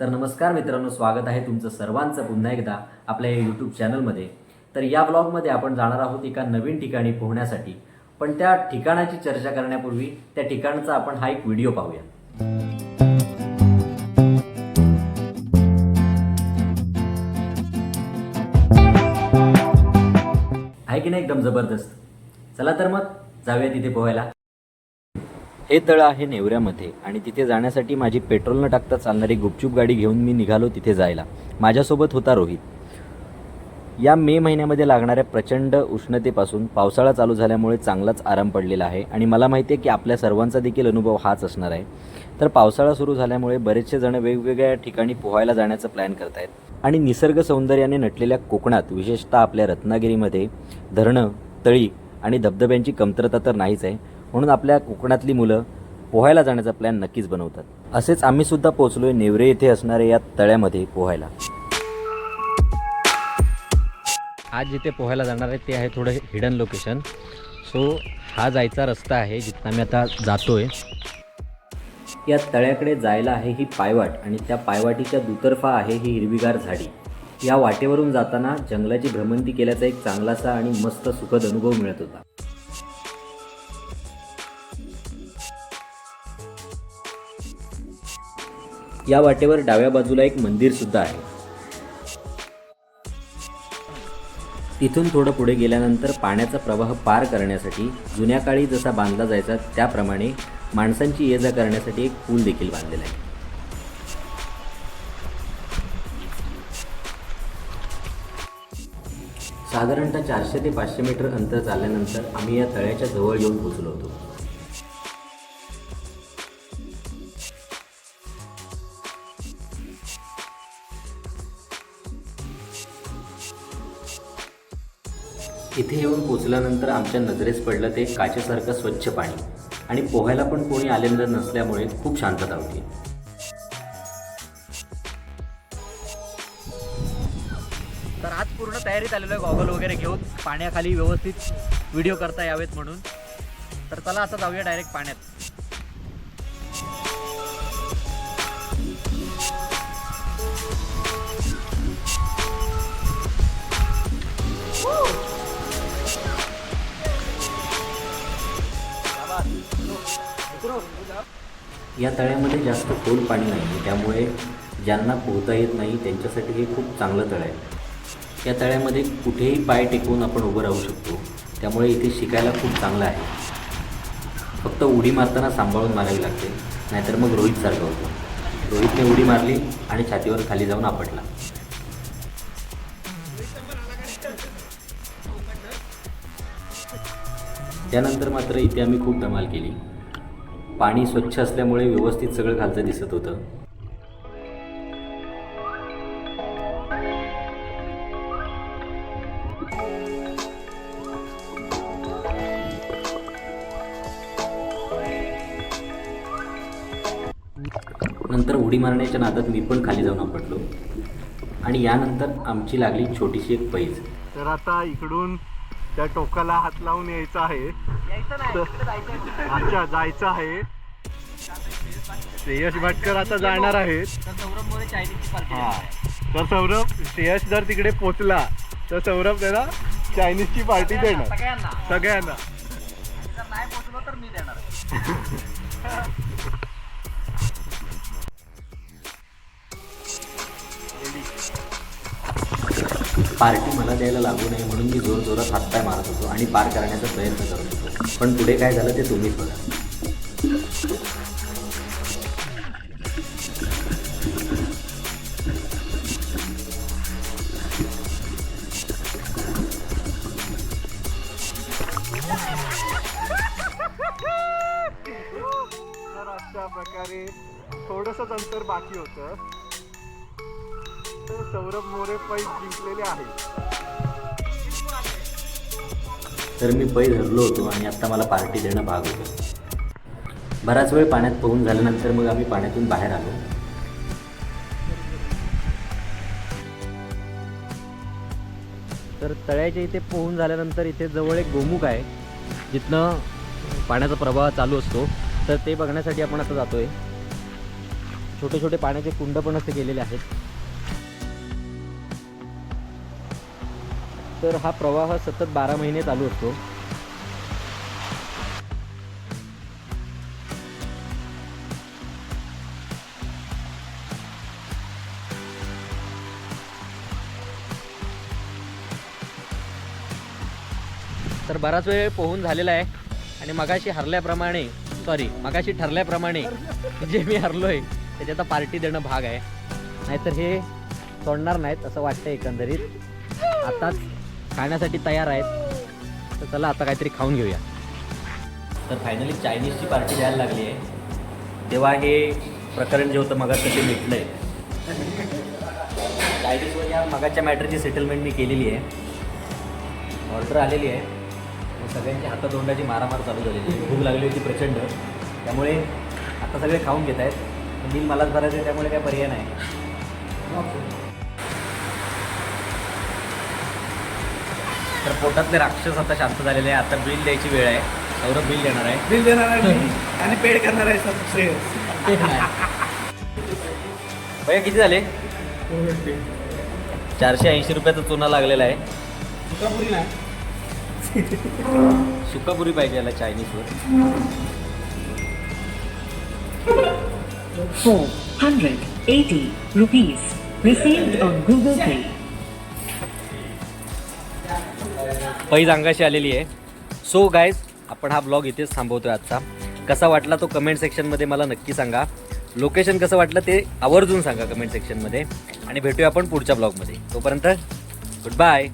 तर नमस्कार मित्रांनो स्वागत आहे तुमचं सर्वांचं पुन्हा एकदा आपल्या या यूट्यूब चॅनलमध्ये तर या ब्लॉगमध्ये आपण जाणार आहोत एका नवीन ठिकाणी पोहण्यासाठी. पण त्या ठिकाणाची चर्चा करण्यापूर्वी त्या ठिकाणचा आपण हा एक व्हिडिओ पाहूया. आहे की नाही एकदम जबरदस्त? चला तर मग जाऊया तिथे पोहायला. हे तळ आहे नेवऱ्यामध्ये आणि तिथे जाण्यासाठी माझी पेट्रोल न टाकता चालणारी गुपचूप गाडी घेऊन मी निघालो तिथे जायला. माझ्यासोबत होता रोहित. या मे महिन्यामध्ये लागणाऱ्या प्रचंड उष्णतेपासून पावसाळा चालू झाल्यामुळे चांगलाच आराम पडलेला आहे आणि मला माहिती आहे की आपल्या सर्वांचा देखील अनुभव हाच असणार आहे. तर पावसाळा सुरू झाल्यामुळे बरेचसे जण वेगवेगळ्या ठिकाणी पोहायला जाण्याचा प्लॅन करत आहेत आणि निसर्ग सौंदर्याने नटलेल्या कोकणात विशेषतः आपल्या रत्नागिरीमध्ये धरणं तळी आणि धबधब्यांची कमतरता तर नाहीच आहे म्हणून आपल्या कोकणातली मुलं पोहायला जाण्याचा प्लॅन नक्कीच बनवतात. असेच आम्ही सुद्धा पोहोचलोय नेवरे येथे असणाऱ्या या तळ्यामध्ये पोहायला. आज जिथे पोहायला जाणार आहे ते आहे थोडं हिडन लोकेशन सो हा जायचा रस्ता आहे जिथं आम्ही आता जातोय. या तळ्याकडे जायला आहे ही पायवाट आणि त्या पायवाटीच्या दुतर्फा आहे ही हिरवीगार झाडी. या वाटेवरून जाताना जंगलाची भ्रमंती केल्याचा एक चांगलासा आणि मस्त सुखद अनुभव मिळत होता. या वाटेवर डाव्या बाजूला एक मंदिर सुद्धा आहे. तिथून थोडं पुढे गेल्यानंतर पाण्याचा प्रवाह पार करण्यासाठी जुन्या काळी जसा बांधला जायचा त्याप्रमाणे माणसांची ये जा करण्यासाठी एक पूल देखील बांधलेला आहे. साधारणतः चारशे ते पाचशे मीटर अंतर चालल्यानंतर आम्ही या तळ्याच्या जवळ येऊन पोचलो होतो. इथे येऊन पोचल्यानंतर आमच्या नजरेस पडलं ते काचेसारखं स्वच्छ पाणी. आणि पोहायला पण कोणी आलेलं नसल्यामुळे खूप शांतता होती. तर आज पूर्ण तयारीत आलेलो आहे गॉगल वगैरे घेऊन. पाण्याखाली व्यवस्थित व्हिडिओ करता यावेत म्हणून. तर चला आता जाऊया डायरेक्ट पाण्यात. या तळ्यामध्ये जास्त खोल पाणी नाही त्यामुळे ज्यांना पोहता येत नाही त्यांच्यासाठी हे खूप चांगलं तळ आहे. या तळ्यामध्ये कुठेही पाय टेकवून आपण उभं राहू शकतो. त्यामुळे इथे शिकायला खूप चांगलं आहे. फक्त उडी मारताना सांभाळून मारावी लागते. नाहीतर मग रोहितसारखं होतं. रोहितने उडी मारली आणि छातीवर खाली जाऊन आपटला. त्यानंतर मात्र इथे आम्ही खूप धमाल केली. पाणी स्वच्छ असल्यामुळे व्यवस्थित सगळं खालचं दिसत होतं. नंतर उडी मारण्याच्या नादात मी पण खाली जाऊन आपटलो. आणि यानंतर आमची लागली छोटीशी एक पैज. तर आता इकडून त्या टोकाला हात लावून यायचं आहे. अच्छा जायचं आहे. श्रेयस भटकर आता जाणार आहेत हा. तर सौरभ श्रेयस जर तिकडे पोचला तर सौरभ त्याला चायनीजची पार्टी देणार. सगळ्यांना. सगळ्यांना. नाही पोहोचलो तर मी देणार. पार्टी मला द्यायला लागू नये म्हणून मी जोर जोरात हातपाय मारत होतो आणि पार करण्याचा प्रयत्न करत होतो. पण पुढे काय झालं ते तुम्हीच बघा. तर अशा प्रकारे थोडंसंच अंतर बाकी होतं. सौरभ मोरे पैस जिंकलेले आहेत. तर मी पै धरलो होतो आणि आत्ता मला पार्टी देणं भाग होतं. बराच वेळ पाण्यात पोहून झाल्यानंतर मग आम्ही पाण्यातून बाहेर आलो. तर तळ्याच्या इथे पोहून झाल्यानंतर इथे जवळ एक गोमुख आहे. जिथनं पाण्याचा प्रवाह चालू असतो. तर ते बघण्यासाठी आपण आता जातोय. छोटे छोटे पाण्याचे कुंड पण असे केलेले आहेत. तर हा प्रवाह सतत बारा महिने चालू असतो. तर बराच वेळ पोहून झालेला आहे आणि मगाशी हरल्याप्रमाणे सॉरी मगाशी ठरल्याप्रमाणे जे मी हरलोय त्याची आता पार्टी देणं भाग आहे. नाहीतर हे सोडणार नाहीत असं वाटतं एकंदरीत. आताच खाण्यासाठी तयार आहेत. तर चला आता काहीतरी खाऊन घेऊया. तर फायनली चायनीजची पार्टी द्यायला लागली आहे. तेव्हा हे प्रकरण जे होतं मगाचं ते मिटलं आहे चायनीजवर या मगाच्या मॅटरची सेटलमेंट मी केलेली आहे. ऑर्डर आलेली आहे. सगळ्यांची हातातोंडाची मारामार चालू झालेली आहे. भूक लागली होती प्रचंड. त्यामुळे आता सगळे खाऊन घेत आहेत. बिल मलाच भरायचं आहे त्यामुळे काय पर्याय नाही. तर पोटातले राक्षस आता शांत झालेले आहे आता बिल द्यायची वेळ आहे. सौरभ बिल देणार आहे. बिल देणार आहे मी. आणि पेड करणार आहे भैया किती झाले? चारशे ऐंशी रुपयाचा चुना लागलेला आहे. तुकापुरी नाही. सुकापुरी पाहिजे याला चायनीजवर 480 rupees received on Google Pay. पैज अंगाशी आलेली आहे. सो गायज आपण हा ब्लॉग इथेच थांबवतोय आजचा. कसा वाटला तो कमेंट सेक्शनमध्ये मला नक्की सांगा. लोकेशन कसं वाटलं ते आवर्जून सांगा कमेंट सेक्शनमध्ये आणि भेटूया आपण पुढच्या ब्लॉगमध्ये तोपर्यंत गुड बाय